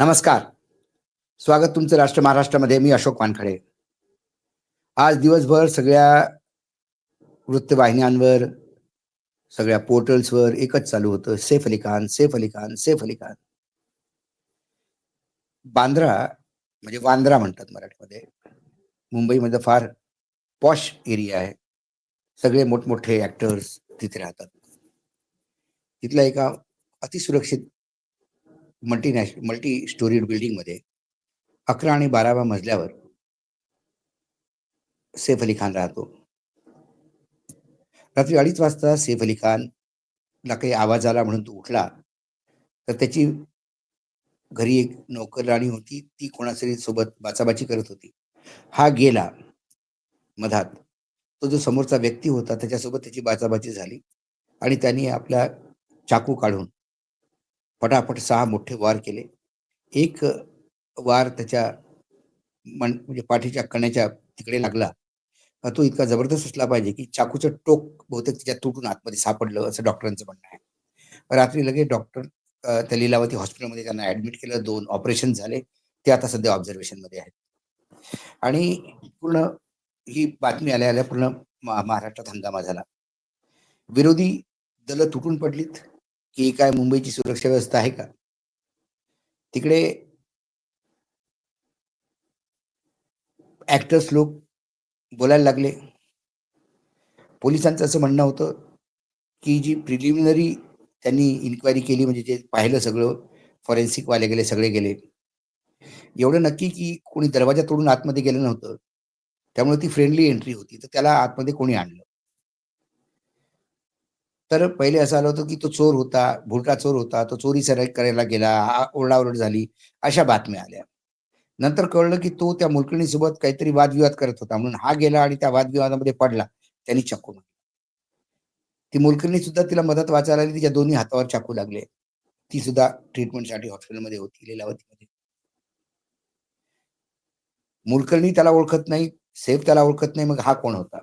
नमस्कार. स्वागत तुमचं राष्ट्र महाराष्ट्रामध्ये. मी अशोक वानखडे. आज दिवसभर सगळ्या वृत्तवाहिन्यांवर सगळ्या पोर्टल्सवर एकच चालू होतं. सेफ अली खान सेफ अली खान सेफ अली खान. बांद्रा म्हणजे वांद्रा म्हणतात मराठीमध्ये. मुंबईमध्ये फार पॉश एरिया आहे. सगळे मोठमोठे ऍक्टर्स तिथे राहतात. तिथल्या एका अतिसुरक्षित मल्टी मल्टी स्टोरीड बिल्डिंगमध्ये अकरा आणि बाराव्या मजल्यावर सैफ अली खान राहतो. रात्री अडीच वाजता सैफ अली खानला काही आवाज आला म्हणून तो उठला तर त्याची घरी एक नोकरराणी होती ती कोणातरी सोबत बाचाबाची करत होती. हा गेला मधात. तो जो समोरचा व्यक्ती होता त्याच्यासोबत त्याची बाचाबाची झाली आणि त्यांनी आपला चाकू काढून पटापट सहा मोठे वार केले. एक वार त्याच्या मन म्हणजे पाठीच्या कण्याच्या तिकडे लागला. तो इतका जबरदस्त असला पाहिजे की चाकूचं टोक बहुतेक त्याच्या तुटून आतमध्ये सापडलं असं डॉक्टरांचं म्हणणं आहे. रात्री लगेच डॉक्टर त्या लिलावती हॉस्पिटलमध्ये त्यांना ऍडमिट केलं. दोन ऑपरेशन झाले. ते आता सध्या ऑब्झर्वेशनमध्ये आहेत. आणि पूर्ण ही बातमी आल्या आल्या पूर्ण महाराष्ट्रात हंगामा झाला. विरोधी दल तुटून पडलीत. की काय मुंबईची सुरक्षा व्यवस्था आहे का? तिकडे ऍक्टर्स लोक बोलायला लागले. पोलिसांचं असं म्हणणं होतं की जी प्रिलिमिनरी त्यांनी इन्क्वायरी केली म्हणजे जे पाहिलं सगळं फॉरेन्सिकवाले गेले सगळे गेले. एवढं नक्की की कोणी दरवाजा तोडून आतमध्ये गेलं नव्हतं. त्यामुळे ती फ्रेंडली एंट्री होती. तर त्याला आतमध्ये कोणी आणलं? तर पहिले असं आलं होतं की तो चोर होता भुलटा चोर होता तो चोरी सराई करायला गेला हा ओरडाओरड झाली अशा बातम्या आल्या. नंतर कळलं की तो त्या मुलकणीसोबत काहीतरी वादविवाद करत होता. म्हणून हा गेला आणि त्या वादविवादामध्ये पडला. त्यांनी चाकू ती मुलकर्णी सुद्धा तिला मदत वाचायला आली. तिच्या दोन्ही हातावर चाकू लागले. ती सुद्धा ट्रीटमेंटसाठी हॉस्पिटलमध्ये होती लिलावतीमध्ये. मुलकर्णी त्याला ओळखत नाही सेफ त्याला ओळखत नाही मग हा कोण होता?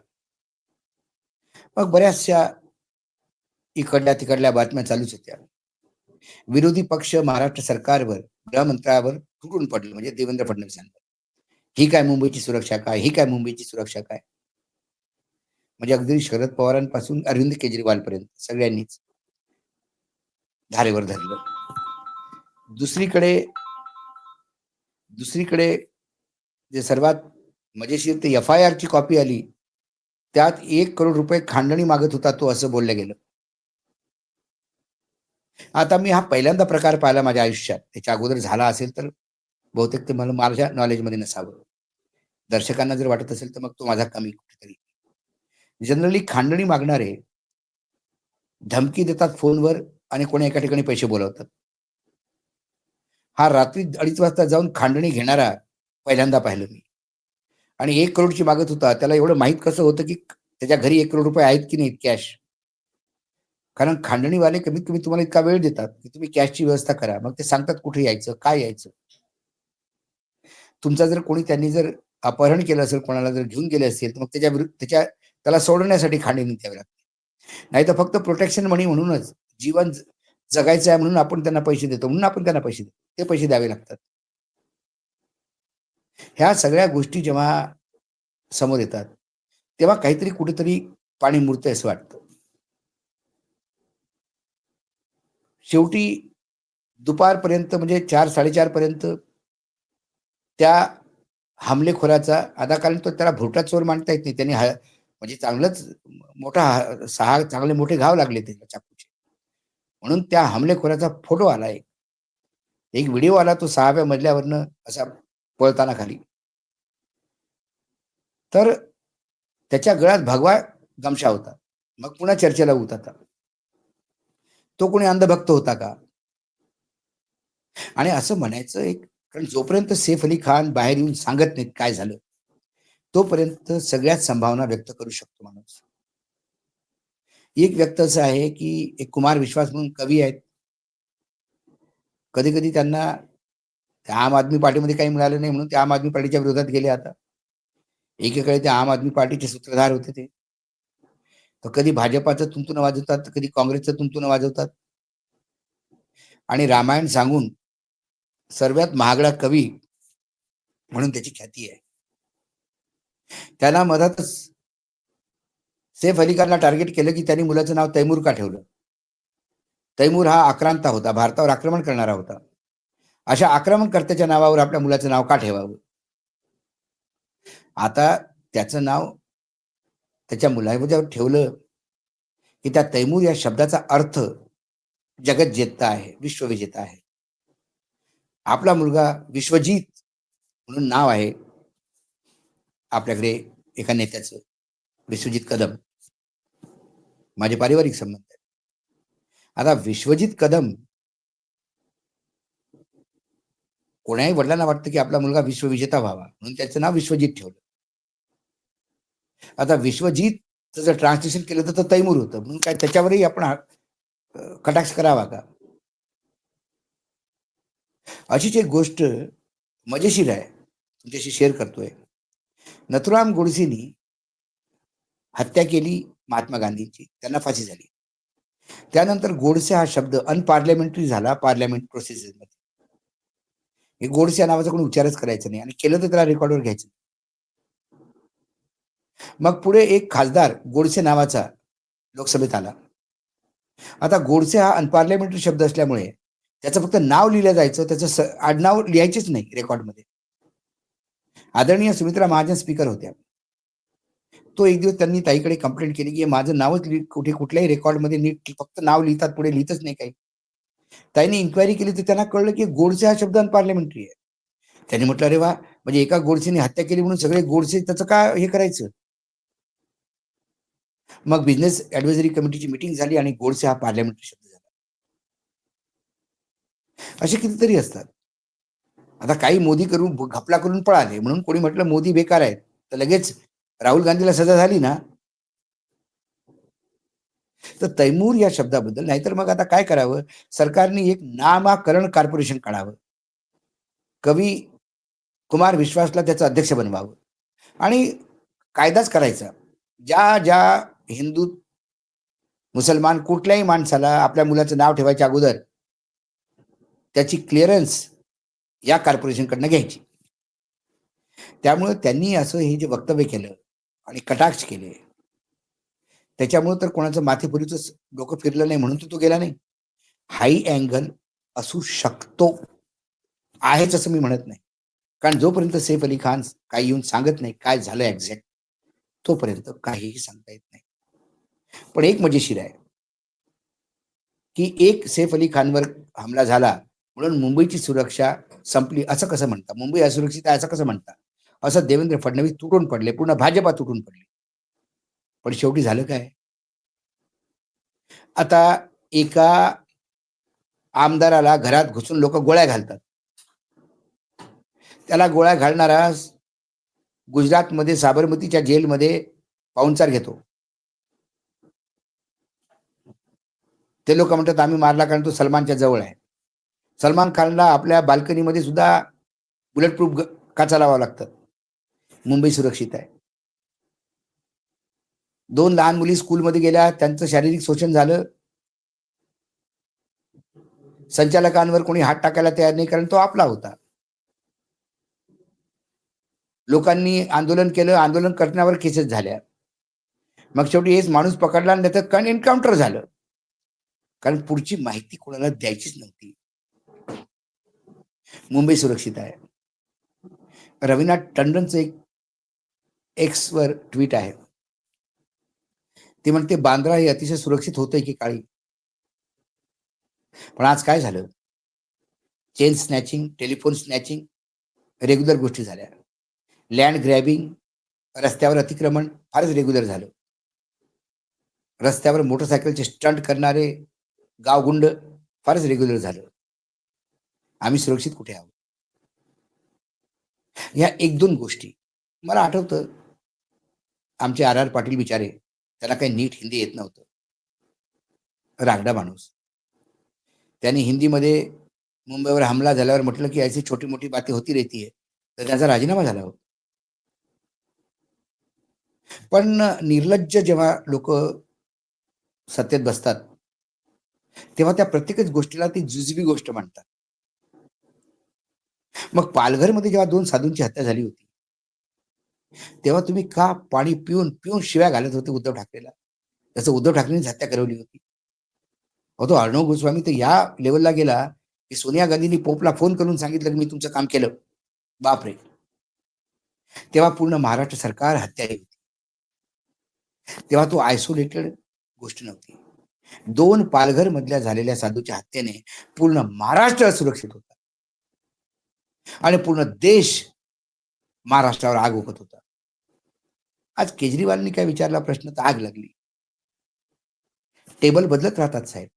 मग बऱ्याचशा इकडल्या तिकडल्या बातम्या चालूच होत्या. विरोधी पक्ष महाराष्ट्र सरकारवर गृहमंत्र्यावर तुटून पडलं म्हणजे देवेंद्र फडणवीसांवर. ही काय मुंबईची सुरक्षा काय? ही काय मुंबईची सुरक्षा काय? म्हणजे अगदी शरद पवारांपासून अरविंद केजरीवाल पर्यंत सगळ्यांनीच धारेवर धरलं. दुसरीकडे दुसरीकडे जे सर्वात मजेशीर ते एफ आय आर ची कॉपी आली त्यात एक करोड रुपये खांडणी मागत होता तो असं बोललं गेलं. आता मी हा पहिल्यांदा प्रकार पाहिला माझ्या आयुष्यात. त्याच्या अगोदर झाला असेल तर बहुतेक ते मला माझ्या नॉलेजमध्ये नसावं. दर्शकांना जर वाटत असेल तर मग तो माझा कमी कुठेतरी. जनरली खांडणी मागणारे धमकी देतात फोनवर आणि कोणी एका ठिकाणी पैसे बोलवतात. हा रात्री अडीच वाजता जाऊन खांडणी घेणारा पहिल्यांदा पाहिलं मी. आणि एक करोडची मागत होता. त्याला एवढं माहीत कसं होतं की त्याच्या घरी एक करोड रुपये आहेत की नाही कॅश कारण खांडणीवाले कमीत कमी तुम्हाला इतका वेळ देतात की तुम्ही कॅशची व्यवस्था करा. मग ते सांगतात कुठे यायचं काय यायचं. तुमचा जर कोणी त्यांनी जर अपहरण केलं असेल कोणाला जर घेऊन गेले असेल तर मग त्याच्या विरुद्ध त्याच्या त्याला सोडवण्यासाठी खांडणी द्यावी लागते. नाही तर फक्त प्रोटेक्शन मनी म्हणूनच जीवन जगायचं आहे म्हणून आपण त्यांना पैसे देतो म्हणून आपण त्यांना पैसे देतो. ते पैसे द्यावे लागतात. ह्या सगळ्या गोष्टी जेव्हा समोर येतात तेव्हा काहीतरी कुठेतरी पाणी मुरतंय असं वाटतं. शेवटी दुपारपर्यंत म्हणजे चार साडेचारपर्यंत त्या हमलेखोराचा अदाकालीन कारण तो त्याला भोटा चोर मांडता येत नाही. त्यांनी म्हणजे चांगलंच मोठा सहा चांगले मोठे घाव लागले त्याच्या चाकूचे म्हणून त्या हमलेखोराचा फोटो आला एक. एक व्हिडिओ आला तो सहाव्या मजल्यावरनं असा पळताना खाली. तर त्याच्या गळ्यात भगवा गमशा होता. मग पुन्हा चर्चेला उतरता तो कोणी अंधभक्त होता का? आणि असं म्हणायचं एक कारण जोपर्यंत सैफ अली खान बाहेर येऊन सांगत नाहीत काय झालं तोपर्यंत सगळ्यात संभावना व्यक्त करू शकतो माणूस. एक व्यक्त असं आहे की एक कुमार विश्वास म्हणून कवी आहेत. कधी कधी त्यांना त्या आम आदमी पार्टीमध्ये काही मिळालं नाही म्हणून ते आम आदमी पार्टीच्या विरोधात गेले आता. एकीकडे ते आम आदमी पार्टीचे सूत्रधार होते ते. तर कधी भाजपाचं तुमतून वाजवतात तर कधी काँग्रेसचं तुमतून वाजवतात. आणि रामायण सांगून सर्वात महागडा कवी म्हणून त्याची ख्याती आहे. त्याला मधातच सेफ अली खानला टार्गेट केलं की त्यांनी मुलाचं नाव तैमूर का ठेवलं. तैमूर हा आक्रांता होता भारतावर आक्रमण करणारा होता. अशा आक्रमणकर्त्याच्या नावावर आपल्या मुलाचं नाव का ठेवावं? आता त्याचं नाव त्याच्या मुलावर ठेवलं की त्या तैमूर या शब्दाचा अर्थ जगत जेता आहे विश्वविजेता आहे. आपला मुलगा विश्वजीत म्हणून नाव आहे आपल्याकडे एका नेत्याचं विश्वजित कदम. माझे पारिवारिक संबंध आहे आता विश्वजित कदम कोणाही वडिलांना वाटतं की आपला मुलगा विश्वविजेता व्हावा म्हणून त्याचं नाव विश्वजित ठेवलं. आता विश्वजीत जर ट्रान्सलेशन केलं तर तैमूर होतं. म्हणून काय त्याच्यावरही आपण कटाक्ष करावा का? अशीच एक गोष्ट मजेशीर आहे. तुमच्याशी शेअर करतोय. नथुराम गोडसेनी हत्या केली महात्मा गांधींची. त्यांना फाशी झाली. त्यानंतर गोडसे हा शब्द अनपार्लमेंटरी झाला पार्लमेंट प्रोसेसमध्ये हे गोडसे या नावाचा कोणी उच्चारच करायचा नाही. आणि केलं तर त्याला रेकॉर्डवर घ्यायचं मग पुढे एक खासदार गोडसे नावाचा लोकसभेत आला. आता गोडसे हा अनपार्लमेंटरी शब्द असल्यामुळे त्याचं फक्त नाव लिहिलं जायचं त्याचं आडनाव लिहायचेच नाही रेकॉर्डमध्ये. आदरणीय सुमित्रा महाजन स्पीकर होत्या. तो एक दिवस त्यांनी ताईकडे कंप्लेंट केली की माझं नावच कुठे कुठल्याही रेकॉर्डमध्ये नीट फक्त नाव लिहितात पुढे लिहितच नाही काही. ताईने इन्क्वायरी केली तर त्यांना कळलं की गोडसे हा शब्द अनपार्लमेंटरी आहे. त्यांनी म्हटलं अरे वा म्हणजे एका गोडसेने हत्या केली म्हणून सगळे गोडसे त्याचं का हे करायचं? मग बिझनेस ऍडव्हायझरी कमिटीची मिटिंग झाली आणि गोडसे हा पार्लमेंटरी शब्द झाला. असे कितीतरी असतात. आता काही मोदी करून घपला करून पळाले. म्हणून कोणी म्हटलं मोदी बेकार आहेत. तर लगेच राहुल गांधीला सजा झाली ना? तर तैमूर या शब्दाबद्दल नाहीतर मग आता काय करावं? सरकारने एक नामाकरण कॉर्पोरेशन काढावं. कवी कुमार विश्वासला त्याचं अध्यक्ष बनवावं. आणि कायदाच करायचा. ज्या ज्या हिंदू मुसलमान कुठल्याही माणसाला आपल्या मुलाचं नाव ठेवायच्या अगोदर त्याची क्लिअरन्स या कॉर्पोरेशनकडनं घ्यायची. त्यामुळे त्यांनी असं हे जे वक्तव्य केलं आणि कटाक्ष केले त्याच्यामुळे तर कोणाचं माथेपुरीच डोकं फिरलं नाही म्हणून तर तो गेला नाही. हाई अँगल असू शकतो आहेच असं मी म्हणत नाही. कारण जोपर्यंत सैफ अली खान काही येऊन सांगत नाही काय झालं एक्झॅक्ट तोपर्यंत काहीही सांगता येत पण एक मजेशीर आहे. की एक सैफ अली खानवर हमला झाला म्हणून मुंबईची सुरक्षा संपली असं कसं म्हणता? मुंबई असुरक्षित आहे असं कसं म्हणता? असं देवेंद्र फडणवीस तुटून पडले पूर्ण भाजपा तुटून पडले. पण शेवटी झालं काय? आता एका आमदाराला घरात घुसून लोक गोळ्या घालतात. त्याला गोळ्या घालणारा गुजरातमध्ये साबरमतीच्या जेलमध्ये पाहुणचार घेतो. ते लोक म्हणतात आम्ही मारला कारण तो सलमानच्या जवळ आहे. सलमान खानला आपल्या बाल्कनीमध्ये सुद्धा बुलेट प्रूफ काचा लावावं लागतं. मुंबई सुरक्षित आहे. दोन लहान मुली स्कूलमध्ये गेल्या त्यांचं शारीरिक शोषण झालं. संचालकांवर कोणी हात टाकायला तयार नाही कारण तो आपला होता. लोकांनी आंदोलन केलं आंदोलन करण्यावर केसेस झाल्या. मग शेवटी हेच माणूस पकडला आणि त्याचं कारण एन्काउंटर झालं. कारण पुढची माहिती कोणाला द्यायचीच नव्हती. मुंबई सुरक्षित आहे. रवीनाथ टंडनचं एक एक्सवर ट्विट आहे. ते म्हणते बांद्रा हे अतिशय सुरक्षित होतंय की काळी. पण आज काय झालं? Chain snatching telephone snatching regular गोष्टी झाल्या. लँड ग्रॅबिंग रस्त्यावर अतिक्रमण फारच रेग्युलर झालं. रस्त्यावर मोटरसायकलचे स्टंट करणारे गावगुंड फारच रेग्युलर झालं. आम्ही सुरक्षित कुठे आहोत? ह्या एक दोन गोष्टी. मला आठवतं आमचे आर आर पाटील बिचारे त्याला काही नीट हिंदी येत नव्हतं. रागडा माणूस. त्यांनी हिंदीमध्ये मुंबईवर हमला झाल्यावर म्हटलं की अशी छोटी मोठी बाती होती रेती तर त्याचा राजीनामा झाला होता. पण निर्लज्ज जेव्हा लोक सत्तेत बसतात तेव्हा त्या प्रत्येकच गोष्टीला ती जुजबी गोष्ट म्हणतात. मग पालघरमध्ये जेव्हा दोन साधूंची हत्या झाली होती तेव्हा तुम्ही का पाणी पिऊन पिऊन शिव्या घालत होते उद्धव ठाकरेला? त्याचं उद्धव ठाकरेंनीच हत्या करवली होती. अहो तो अर्णव गोस्वामी तर या लेवलला गेला की सोनिया गांधींनी पोपला फोन करून सांगितलं की मी तुमचं काम केलं. बापरे. तेव्हा पूर्ण महाराष्ट्र सरकार हत्या होती. तेव्हा तो आयसोलेटेड गोष्ट नव्हती. दोन पालघर मधल्या झालेल्या साधूच्या हत्येने पूर्ण महाराष्ट्र असुरक्षित होता. आणि पूर्ण देश महाराष्ट्रावर आग ओकत होता. आज केजरीवालनी काय विचारला? प्रश्न तर आग लागली. टेबल बदलत राहतात साहेब.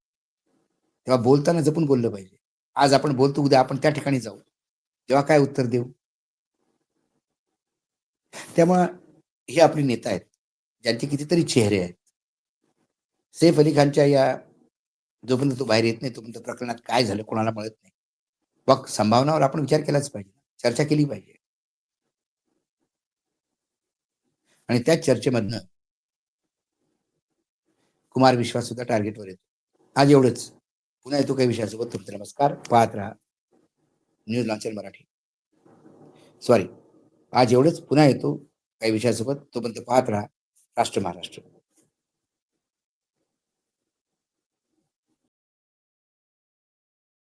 तेव्हा बोलताना जपून बोललं पाहिजे. आज आपण बोलतो उद्या आपण त्या ठिकाणी जाऊ. तेव्हा काय उत्तर देऊ? त्यामुळं हे आपले नेता आहेत ज्यांचे कितीतरी चेहरे आहेत. सैफ अली खानच्या या जोपर्यंत तो बाहेर येत नाही तोपर्यंत प्रकरणात काय झालं कोणाला मिळत नाही. मग संभावनावर आपण विचार केलाच पाहिजे. चर्चा केली पाहिजे. आणि त्याच चर्चेमधनं कुमार विश्वास सुद्धा टार्गेटवर येतो. आज एवढंच. पुन्हा येतो काही विषयासोबत. तुमचे नमस्कार. पाहत राहा. News launcher Marathi. सॉरी आज एवढंच. पुन्हा येतो काही विषयासोबत. तोपर्यंत पाहत राहा. राष्ट्र महाराष्ट्र.